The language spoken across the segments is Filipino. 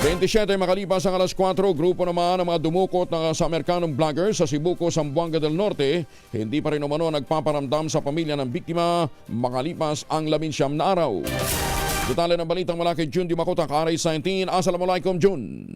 27 makalipas ang alas 4, grupo naman ng mga dumukot na sa Amerikanong vlogger sa Cebuco, Zamboanga del Norte, hindi pa rin umano nagpaparamdam sa pamilya ng biktima makalipas ang labinsyam na araw. Detalye ng balitang mula kay Jun Di Makota, Karay 19. Assalamualaikum, Jun.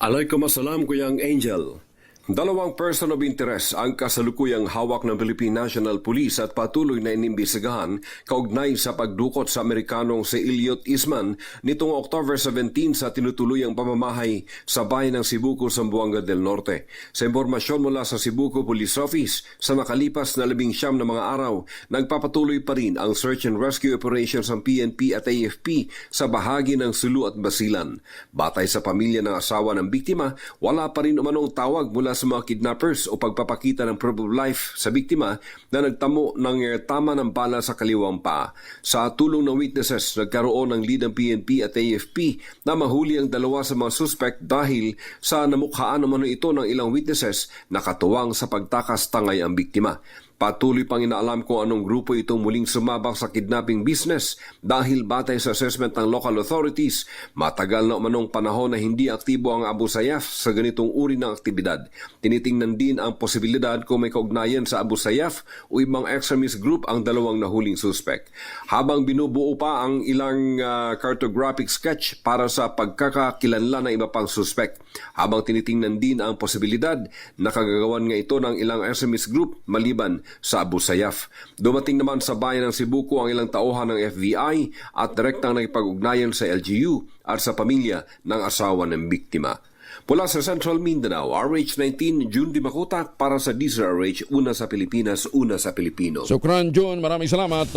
Alaikum assalam, Kuyang Angel. Dalawang person of interest ang kasalukuyang hawak ng Philippine National Police at patuloy na inimbestigahan kaugnay sa pagdukot sa Amerikanong si Elliot Isman nitong October 17 sa tinutuluyang pamamahay sa bayan ng Cebuco, Zamboanga del Norte. Sa impormasyon mula sa Cebuco Police Office, sa nakalipas na labing siyam na mga araw, nagpapatuloy pa rin ang search and rescue operations ng PNP at AFP sa bahagi ng Sulu at Basilan. Batay sa pamilya ng asawa ng biktima, wala pa rin umanong tawag mula sa mga kidnappers o pagpapakita ng proof of life sa biktima na nagtamo ng eh, tama ng bala sa kaliwang paa. Sa tulong ng witnesses, nagkaroon ng lead ng PNP at AFP na mahuli ang dalawa sa mga suspect dahil sa namukhaan naman ito ng ilang witnesses na katuwang sa pagtakas tangay ang biktima. Patuloy pang inaalam kung anong grupo ito muling sumabak sa kidnapping business dahil batay sa assessment ng local authorities, matagal na umanong panahon na hindi aktibo ang Abu Sayyaf sa ganitong uri ng aktibidad. Tinitingnan din ang posibilidad kung may kaugnayan sa Abu Sayyaf o ibang extremist group ang dalawang nahuling suspect. Habang binubuo pa ang ilang ah, cartographic sketch para sa pagkakakilanlan ng iba pang suspect. Habang tinitingnan din ang posibilidad na kagagawan nga ito ng ilang extremist group maliban sa Abu Sayyaf. Dumating naman sa bayan ng Cebuco ang ilang tauhan ng FBI at direktang nakipag-ugnayan sa LGU at sa pamilya ng asawa ng biktima. Mula sa Central Mindanao, RH19, June Di Makutak para sa DZRH, una sa Pilipinas, una sa Pilipino. Sukran, Jun. Maraming salamat.